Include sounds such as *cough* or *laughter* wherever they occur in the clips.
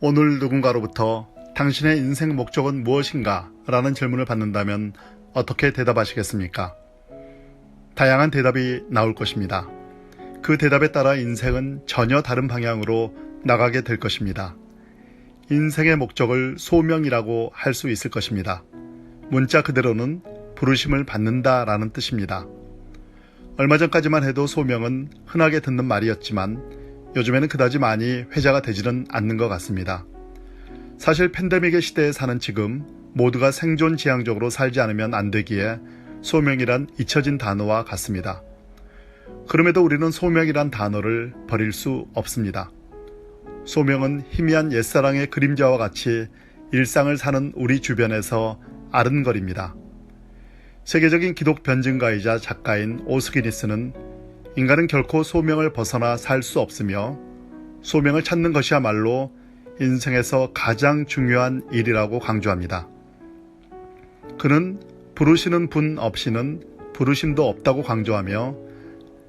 오늘 누군가로부터 당신의 인생 목적은 무엇인가? 라는 질문을 받는다면 어떻게 대답하시겠습니까? 다양한 대답이 나올 것입니다. 그 대답에 따라 인생은 전혀 다른 방향으로 나가게 될 것입니다. 인생의 목적을 소명이라고 할 수 있을 것입니다. 문자 그대로는 부르심을 받는다 라는 뜻입니다. 얼마 전까지만 해도 소명은 흔하게 듣는 말이었지만 요즘에는 그다지 많이 회자가 되지는 않는 것 같습니다. 사실 팬데믹의 시대에 사는 지금 모두가 생존 지향적으로 살지 않으면 안 되기에 소명이란 잊혀진 단어와 같습니다. 그럼에도 우리는 소명이란 단어를 버릴 수 없습니다. 소명은 희미한 옛사랑의 그림자와 같이 일상을 사는 우리 주변에서 아른거립니다. 세계적인 기독 변증가이자 작가인 오스기니스는 인간은 결코 소명을 벗어나 살 수 없으며 소명을 찾는 것이야말로 인생에서 가장 중요한 일이라고 강조합니다. 그는 부르시는 분 없이는 부르심도 없다고 강조하며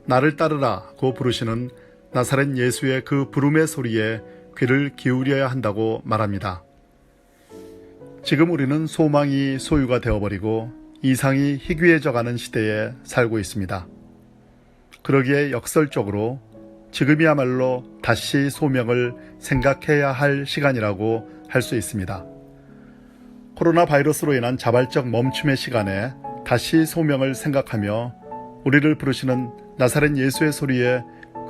나를 따르라고 부르시는 나사렛 예수의 그 부름의 소리에 귀를 기울여야 한다고 말합니다. 지금 우리는 소망이 소유가 되어버리고 이상이 희귀해져가는 시대에 살고 있습니다. 그러기에 역설적으로 지금이야말로 다시 소명을 생각해야 할 시간이라고 할 수 있습니다. 코로나 바이러스로 인한 자발적 멈춤의 시간에 다시 소명을 생각하며 우리를 부르시는 나사렛 예수의 소리에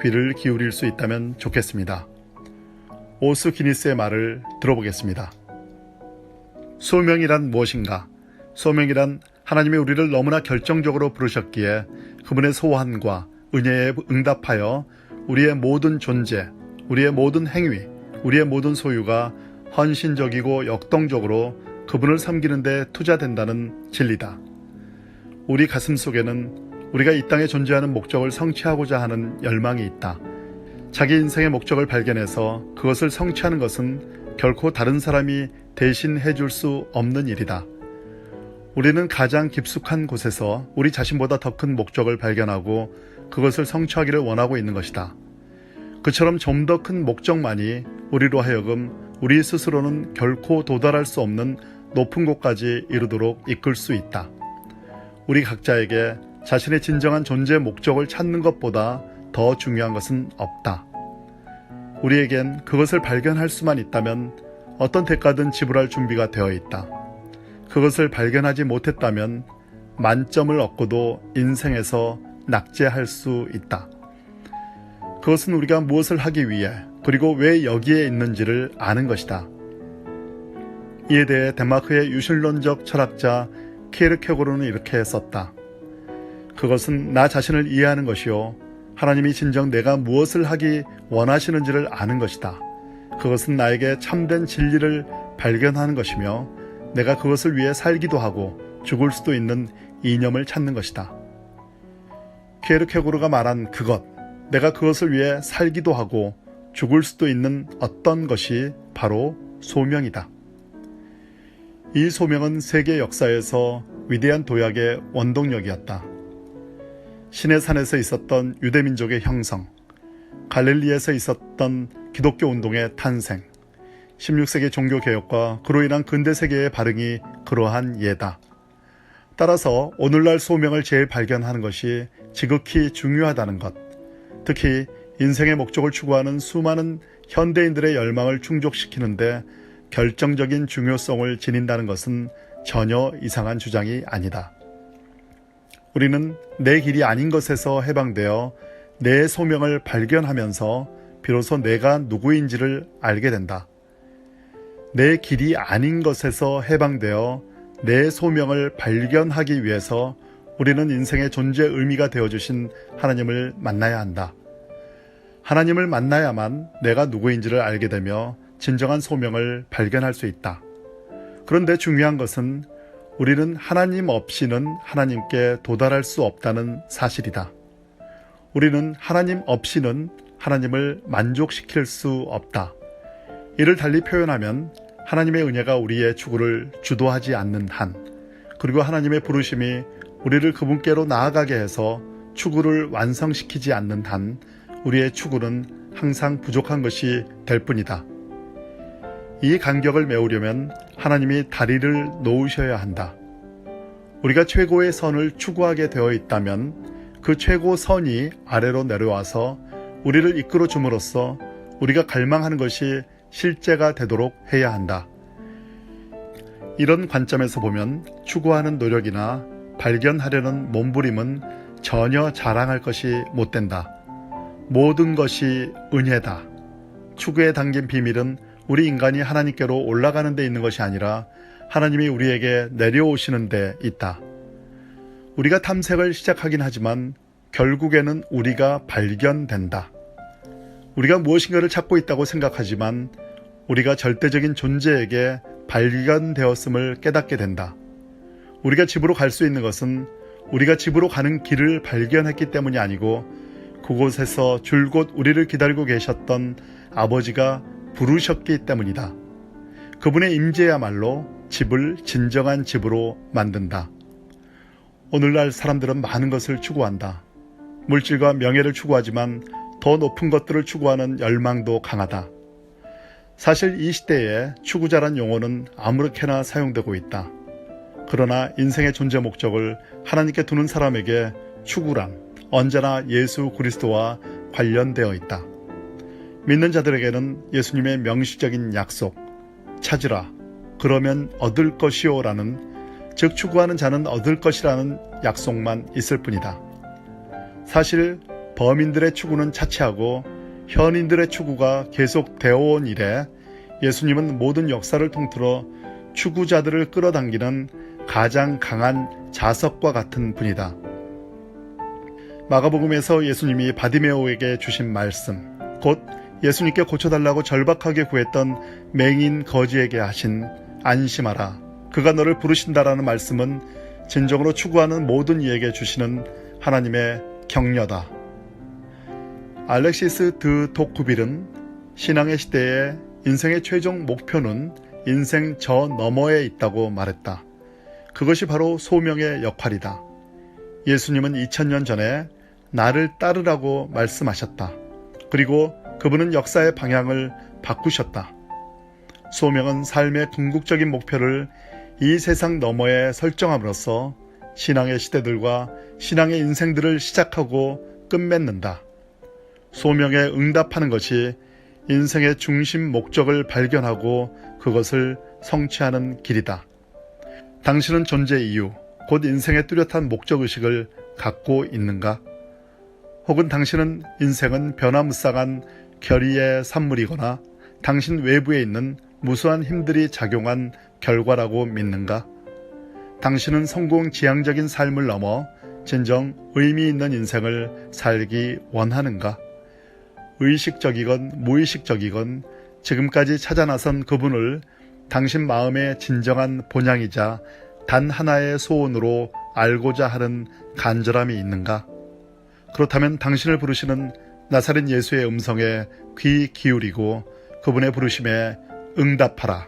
귀를 기울일 수 있다면 좋겠습니다. 오스 기니스의 말을 들어보겠습니다. 소명이란 무엇인가? 소명이란 하나님이 우리를 너무나 결정적으로 부르셨기에 그분의 소환과 은혜에 응답하여 우리의 모든 존재, 우리의 모든 행위, 우리의 모든 소유가 헌신적이고 역동적으로 그분을 섬기는데 투자된다는 진리다. 우리 가슴 속에는 우리가 이 땅에 존재하는 목적을 성취하고자 하는 열망이 있다. 자기 인생의 목적을 발견해서 그것을 성취하는 것은 결코 다른 사람이 대신 해줄 수 없는 일이다. 우리는 가장 깊숙한 곳에서 우리 자신보다 더 큰 목적을 발견하고 그것을 성취하기를 원하고 있는 것이다. 그처럼 좀 더 큰 목적만이 우리로 하여금 우리 스스로는 결코 도달할 수 없는 높은 곳까지 이르도록 이끌 수 있다. 우리 각자에게 자신의 진정한 존재 목적을 찾는 것보다 더 중요한 것은 없다. 우리에겐 그것을 발견할 수만 있다면 어떤 대가든 지불할 준비가 되어 있다. 그것을 발견하지 못했다면 만점을 얻고도 인생에서 낙제할 수 있다. 그것은 우리가 무엇을 하기 위해 그리고 왜 여기에 있는지를 아는 것이다. 이에 대해 덴마크의 유실론적 철학자 케르케고르는 이렇게 썼다. 그것은 나 자신을 이해하는 것이요. 하나님이 진정 내가 무엇을 하기 원하시는지를 아는 것이다. 그것은 나에게 참된 진리를 발견하는 것이며 내가 그것을 위해 살기도 하고 죽을 수도 있는 이념을 찾는 것이다. 케르케고르가 말한 그것, 내가 그것을 위해 살기도 하고 죽을 수도 있는 어떤 것이 바로 소명이다. 이 소명은 세계 역사에서 위대한 도약의 원동력이었다. 신의 산에서 있었던 유대민족의 형성, 갈릴리에서 있었던 기독교 운동의 탄생, 16세기 종교개혁과 그로 인한 근대 세계의 발응이 그러한 예다. 따라서 오늘날 소명을 제일 발견하는 것이 지극히 중요하다는 것, 특히 인생의 목적을 추구하는 수많은 현대인들의 열망을 충족시키는데 결정적인 중요성을 지닌다는 것은 전혀 이상한 주장이 아니다. 우리는 내 길이 아닌 것에서 해방되어 내 소명을 발견하면서 비로소 내가 누구인지를 알게 된다. 내 길이 아닌 것에서 해방되어 내 소명을 발견하기 위해서 우리는 인생의 존재 의미가 되어주신 하나님을 만나야 한다. 하나님을 만나야만 내가 누구인지를 알게 되며 진정한 소명을 발견할 수 있다. 그런데 중요한 것은 우리는 하나님 없이는 하나님께 도달할 수 없다는 사실이다. 우리는 하나님 없이는 하나님을 만족시킬 수 없다. 이를 달리 표현하면 하나님의 은혜가 우리의 추구를 주도하지 않는 한, 그리고 하나님의 부르심이 우리를 그분께로 나아가게 해서 추구를 완성시키지 않는 한, 우리의 추구는 항상 부족한 것이 될 뿐이다. 이 간격을 메우려면 하나님이 다리를 놓으셔야 한다. 우리가 최고의 선을 추구하게 되어 있다면 그 최고 선이 아래로 내려와서 우리를 이끌어 줌으로써 우리가 갈망하는 것이 실제가 되도록 해야 한다. 이런 관점에서 보면 추구하는 노력이나 발견하려는 몸부림은 전혀 자랑할 것이 못 된다. 모든 것이 은혜다. 추구에 담긴 비밀은 우리 인간이 하나님께로 올라가는 데 있는 것이 아니라 하나님이 우리에게 내려오시는 데 있다. 우리가 탐색을 시작하긴 하지만 결국에는 우리가 발견된다. 우리가 무엇인가를 찾고 있다고 생각하지만 우리가 절대적인 존재에게 발견되었음을 깨닫게 된다. 우리가 집으로 갈 수 있는 것은 우리가 집으로 가는 길을 발견했기 때문이 아니고 그곳에서 줄곧 우리를 기다리고 계셨던 아버지가 부르셨기 때문이다. 그분의 임재야말로 집을 진정한 집으로 만든다. 오늘날 사람들은 많은 것을 추구한다. 물질과 명예를 추구하지만 더 높은 것들을 추구하는 열망도 강하다. 사실 이 시대에 추구자란 용어는 아무렇게나 사용되고 있다. 그러나 인생의 존재 목적을 하나님께 두는 사람에게 추구란 언제나 예수 그리스도와 관련되어 있다. 믿는 자들에게는 예수님의 명시적인 약속, 찾으라, 그러면 얻을 것이요 라는 즉 추구하는 자는 얻을 것이라는 약속만 있을 뿐이다. 사실 범인들의 추구는 차치하고 현인들의 추구가 계속 되어 온 이래 예수님은 모든 역사를 통틀어 추구자들을 끌어당기는 가장 강한 자석과 같은 분이다. 마가복음에서 예수님이 바디메오에게 주신 말씀, 곧 예수님께 고쳐달라고 절박하게 구했던 맹인 거지에게 하신 안심하라. 그가 너를 부르신다라는 말씀은 진정으로 추구하는 모든 이에게 주시는 하나님의 격려다. 알렉시스 드 도쿠빌은 신앙의 시대에 인생의 최종 목표는 인생 저 너머에 있다고 말했다. 그것이 바로 소명의 역할이다. 예수님은 2000년 전에 나를 따르라고 말씀하셨다. 그리고 그분은 역사의 방향을 바꾸셨다. 소명은 삶의 궁극적인 목표를 이 세상 너머에 설정함으로써 신앙의 시대들과 신앙의 인생들을 시작하고 끝맺는다. 소명에 응답하는 것이 인생의 중심 목적을 발견하고 그것을 성취하는 길이다. 당신은 존재 이유, 곧 인생의 뚜렷한 목적의식을 갖고 있는가? 혹은 당신은 인생은 변화무쌍한 결의의 산물이거나 당신 외부에 있는 무수한 힘들이 작용한 결과라고 믿는가? 당신은 성공 지향적인 삶을 넘어 진정 의미 있는 인생을 살기 원하는가? 의식적이건 무의식적이건 지금까지 찾아 나선 그분을 당신 마음의 진정한 본향이자 단 하나의 소원으로 알고자 하는 간절함이 있는가? 그렇다면 당신을 부르시는 나사렛 예수의 음성에 귀 기울이고 그분의 부르심에 응답하라.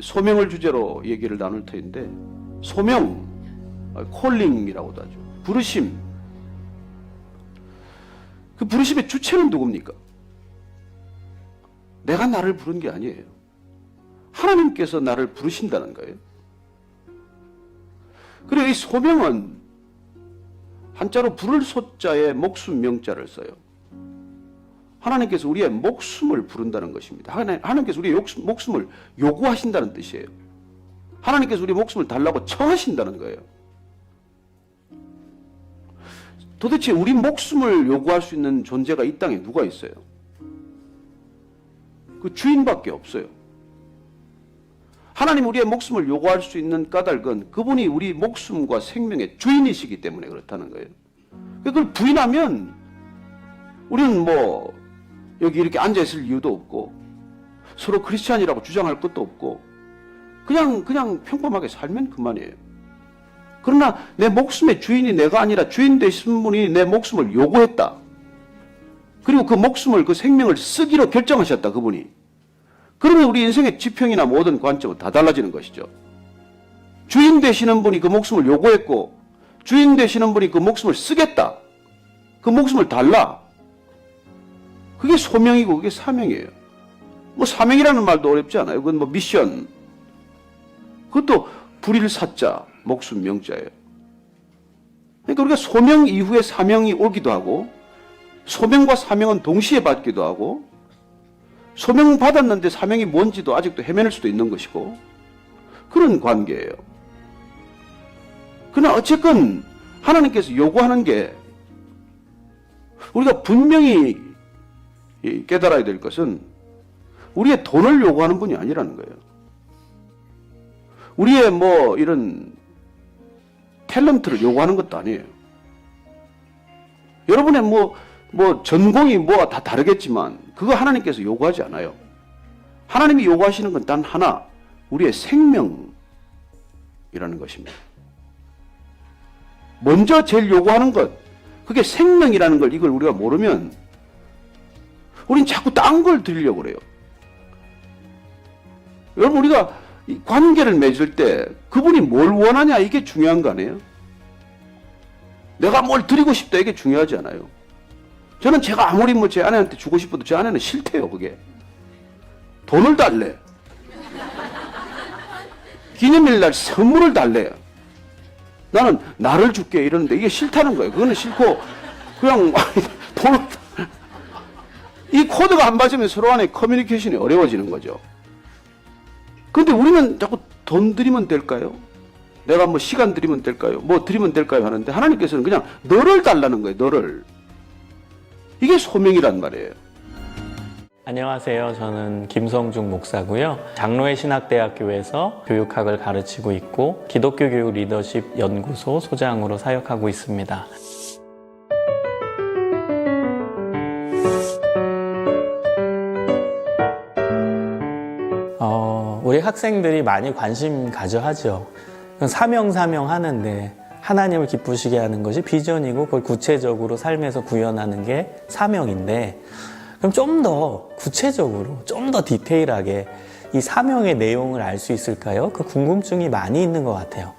소명을 주제로 얘기를 나눌 터인데 소명, 콜링이라고도 하죠. 부르심. 그 부르심의 주체는 누굽니까? 내가 나를 부른 게 아니에요. 하나님께서 나를 부르신다는 거예요. 그리고 이 소명은 한자로 부를 소자에 목숨 명자를 써요. 하나님께서 우리의 목숨을 부른다는 것입니다. 하나님께서 우리의 목숨을 요구하신다는 뜻이에요. 하나님께서 우리 목숨을 달라고 청하신다는 거예요. 도대체 우리 목숨을 요구할 수 있는 존재가 이 땅에 누가 있어요? 그 주인밖에 없어요. 하나님 우리의 목숨을 요구할 수 있는 까닭은 그분이 우리 목숨과 생명의 주인이시기 때문에 그렇다는 거예요. 그걸 부인하면 우리는 뭐 여기 이렇게 앉아 있을 이유도 없고 서로 크리스찬이라고 주장할 것도 없고 그냥 그냥 평범하게 살면 그만이에요. 그러나 내 목숨의 주인이 내가 아니라 주인 되신 분이 내 목숨을 요구했다. 그리고 그 목숨을 그 생명을 쓰기로 결정하셨다 그분이. 그러면 우리 인생의 지평이나 모든 관점은 다 달라지는 것이죠. 주인 되시는 분이 그 목숨을 요구했고 주인 되시는 분이 그 목숨을 쓰겠다. 그 목숨을 달라. 그게 소명이고 그게 사명이에요. 뭐 사명이라는 말도 어렵지 않아요. 그건 뭐 미션. 그것도 불일 사자, 목숨 명자예요. 그러니까 우리가 소명 이후에 사명이 오기도 하고 소명과 사명은 동시에 받기도 하고 소명 받았는데 사명이 뭔지도 아직도 헤매낼 수도 있는 것이고 그런 관계예요. 그러나 어쨌건 하나님께서 요구하는 게 우리가 분명히 이 깨달아야 될 것은 우리의 돈을 요구하는 분이 아니라는 거예요. 우리의 뭐 이런 탤런트를 요구하는 것도 아니에요. 여러분의 뭐, 뭐 전공이 뭐다 다르겠지만 그거 하나님께서 요구하지 않아요. 하나님이 요구하시는 건 단 하나, 우리의 생명이라는 것입니다. 먼저 제일 요구하는 것, 그게 생명이라는 걸 이걸 우리가 모르면 우린 자꾸 딴 걸 드리려고 그래요. 여러분 우리가 이 관계를 맺을 때 그분이 뭘 원하냐 이게 중요한 거 아니에요? 내가 뭘 드리고 싶다 이게 중요하지 않아요. 저는 제가 아무리 뭐 제 아내한테 주고 싶어도 제 아내는 싫대요 그게. 돈을 달래. 기념일 날 선물을 달래. 나는 나를 줄게 이러는데 이게 싫다는 거예요. 그거는 싫고 그냥 *laughs* 돈을 이 코드가 안 맞으면 서로 간의 커뮤니케이션이 어려워지는 거죠. 근데 우리는 자꾸 돈 드리면 될까요? 내가 뭐 시간 드리면 될까요? 뭐 드리면 될까요? 하는데 하나님께서는 그냥 너를 달라는 거예요. 너를. 이게 소명이란 말이에요. 안녕하세요. 저는 김성중 목사고요. 장로의 신학대학교에서 교육학을 가르치고 있고 기독교 교육 리더십 연구소 소장으로 사역하고 있습니다. 어, 우리 학생들이 많이 관심 가져 하죠. 사명 사명 하는데 하나님을 기쁘시게 하는 것이 비전이고 그걸 구체적으로 삶에서 구현하는 게 사명인데 그럼 좀 더 구체적으로 좀 더 디테일하게 이 사명의 내용을 알 수 있을까요? 그 궁금증이 많이 있는 것 같아요.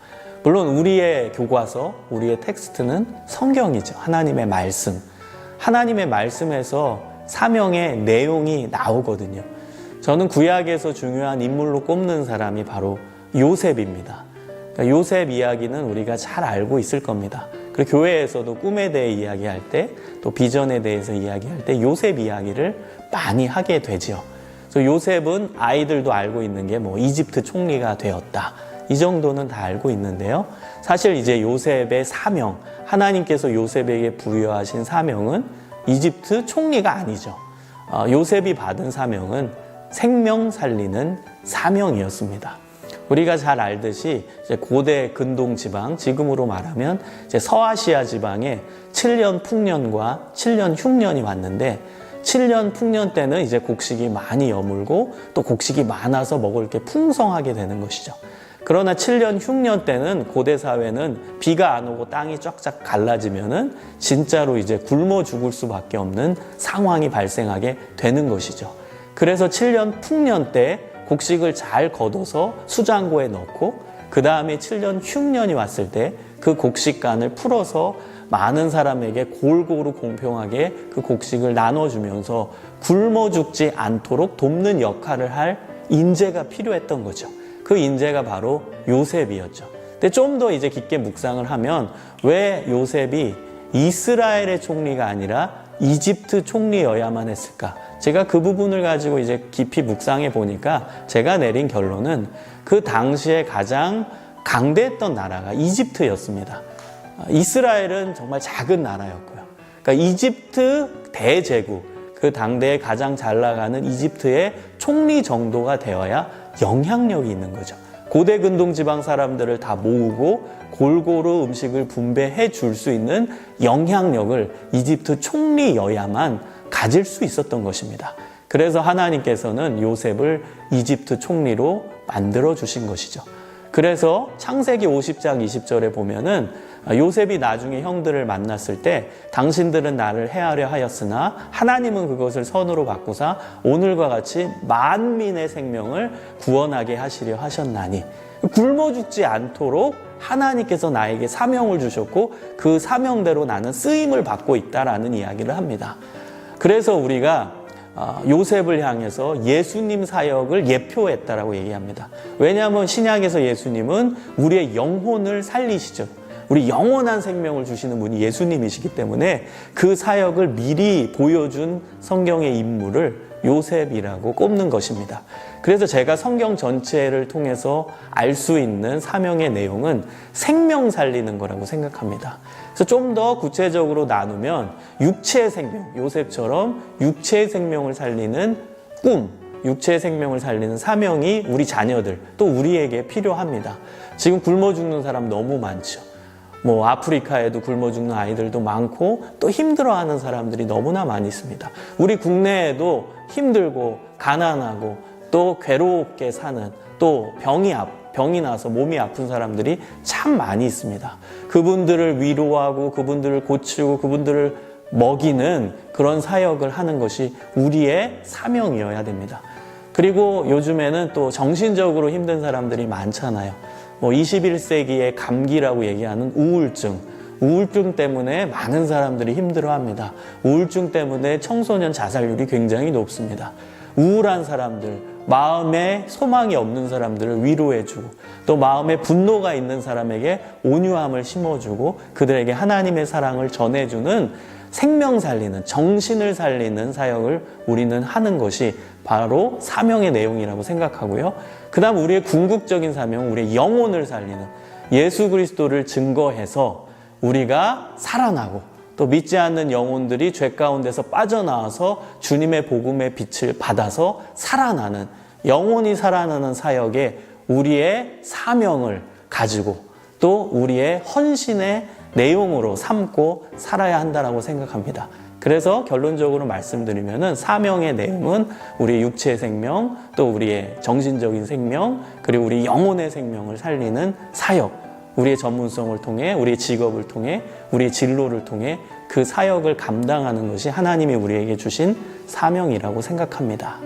물론 우리의 교과서, 우리의 텍스트는 성경이죠. 하나님의 말씀. 하나님의 말씀에서 사명의 내용이 나오거든요. 저는 구약에서 중요한 인물로 꼽는 사람이 바로 요셉입니다. 그러니까 요셉 이야기는 우리가 잘 알고 있을 겁니다. 그리고 교회에서도 꿈에 대해 이야기할 때, 또 비전에 대해서 이야기할 때 요셉 이야기를 많이 하게 되죠. 그래서 요셉은 아이들도 알고 있는 게 뭐 이집트 총리가 되었다. 이 정도는 다 알고 있는데요. 사실 이제 요셉의 사명, 하나님께서 요셉에게 부여하신 사명은 이집트 총리가 아니죠. 어, 요셉이 받은 사명은 생명 살리는 사명이었습니다. 우리가 잘 알듯이 고대 근동 지방, 지금으로 말하면 서아시아 지방에 7년 풍년과 7년 흉년이 왔는데 7년 풍년 때는 이제 곡식이 많이 여물고 또 곡식이 많아서 먹을 게 풍성하게 되는 것이죠. 그러나 7년 흉년 때는 고대 사회는 비가 안 오고 땅이 쫙쫙 갈라지면은 진짜로 이제 굶어 죽을 수밖에 없는 상황이 발생하게 되는 것이죠. 그래서 7년 풍년 때 곡식을 잘 걷어서 수장고에 넣고 그 다음에 7년 흉년이 왔을 때 그 곡식간을 풀어서 많은 사람에게 골고루 공평하게 그 곡식을 나눠주면서 굶어 죽지 않도록 돕는 역할을 할 인재가 필요했던 거죠. 그 인재가 바로 요셉이었죠. 근데 좀 더 이제 깊게 묵상을 하면 왜 요셉이 이스라엘의 총리가 아니라 이집트 총리여야만 했을까? 제가 그 부분을 가지고 이제 깊이 묵상해 보니까 제가 내린 결론은 그 당시에 가장 강대했던 나라가 이집트였습니다. 이스라엘은 정말 작은 나라였고요. 그러니까 이집트 대제국, 그 당대에 가장 잘 나가는 이집트의 총리 정도가 되어야 영향력이 있는 거죠. 고대 근동 지방 사람들을 다 모으고 골고루 음식을 분배해 줄 수 있는 영향력을 이집트 총리여야만 가질 수 있었던 것입니다. 그래서 하나님께서는 요셉을 이집트 총리로 만들어 주신 것이죠. 그래서 창세기 50장 20절에 보면은 요셉이 나중에 형들을 만났을 때 당신들은 나를 해하려 하였으나 하나님은 그것을 선으로 바꾸사 오늘과 같이 만민의 생명을 구원하게 하시려 하셨나니 굶어 죽지 않도록 하나님께서 나에게 사명을 주셨고 그 사명대로 나는 쓰임을 받고 있다라는 이야기를 합니다. 그래서 우리가 아, 요셉을 향해서 예수님 사역을 예표했다라고 얘기합니다. 왜냐하면 신약에서 예수님은 우리의 영혼을 살리시죠. 우리 영원한 생명을 주시는 분이 예수님이시기 때문에 그 사역을 미리 보여준 성경의 인물을 요셉이라고 꼽는 것입니다. 그래서 제가 성경 전체를 통해서 알 수 있는 사명의 내용은 생명 살리는 거라고 생각합니다. 그래서 좀 더 구체적으로 나누면 육체의 생명, 요셉처럼 육체의 생명을 살리는 꿈, 육체의 생명을 살리는 사명이 우리 자녀들 또 우리에게 필요합니다. 지금 굶어 죽는 사람 너무 많죠. 뭐 아프리카에도 굶어 죽는 아이들도 많고 또 힘들어하는 사람들이 너무나 많이 있습니다. 우리 국내에도 힘들고 가난하고 또 괴롭게 사는 또 병이 아, 병이 나서 몸이 아픈 사람들이 참 많이 있습니다. 그분들을 위로하고 그분들을 고치고 그분들을 먹이는 그런 사역을 하는 것이 우리의 사명이어야 됩니다. 그리고 요즘에는 또 정신적으로 힘든 사람들이 많잖아요. 뭐 21세기의 감기라고 얘기하는 우울증, 우울증 때문에 많은 사람들이 힘들어 합니다. 우울증 때문에 청소년 자살률이 굉장히 높습니다. 우울한 사람들, 마음에 소망이 없는 사람들을 위로해주고 또 마음에 분노가 있는 사람에게 온유함을 심어주고 그들에게 하나님의 사랑을 전해주는 생명 살리는 정신을 살리는 사역을 우리는 하는 것이 바로 사명의 내용이라고 생각하고요. 그다음 우리의 궁극적인 사명, 우리의 영혼을 살리는 예수 그리스도를 증거해서 우리가 살아나고 또 믿지 않는 영혼들이 죄 가운데서 빠져나와서 주님의 복음의 빛을 받아서 살아나는 영혼이 살아나는 사역에 우리의 사명을 가지고 또 우리의 헌신의 내용으로 삼고 살아야 한다라고 생각합니다. 그래서 결론적으로 말씀드리면은 사명의 내용은 우리 육체의 생명, 또 우리의 정신적인 생명, 그리고 우리 영혼의 생명을 살리는 사역, 우리의 전문성을 통해, 우리의 직업을 통해, 우리의 진로를 통해 그 사역을 감당하는 것이 하나님이 우리에게 주신 사명이라고 생각합니다.